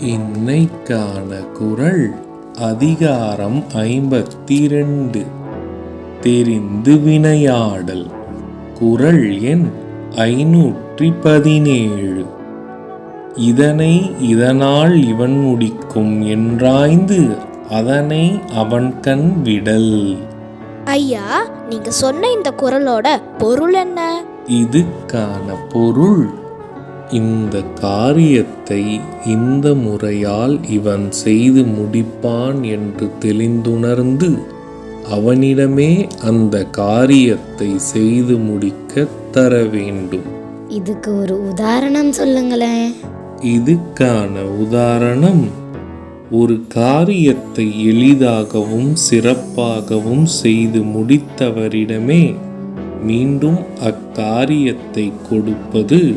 இன்னைக்கான குரல் அதிகாரம் ஐம்பத்தி ரெண்டு தெரிந்து வினையாடல். குரல் எண் ஐநூற்றி பதினேழு இதனை இதனால் இவன் முடிக்கும் என்றாய்ந்து அதனை அவன் கண் விடல். ஐயா நீங்க சொன்ன இந்த குரலோட பொருள் என்ன? இதுக்கான பொருள் இந்த காரியத்தை இந்த முறையால் இவன் செய்து முடிப்பான் என்று தெளிந்துணர்ந்து அவனிடமே அந்த காரியத்தை செய்து முடிக்க தர வேண்டும். இதுக்கு ஒரு உதாரணம் சொல்லுங்களேன். இதுக்கான உதாரணம் ஒரு காரியத்தை எளிதாகவும் சிறப்பாகவும் செய்து முடித்தவரிடமே மீண்டும் அக்காரியத்தை கொடுப்பது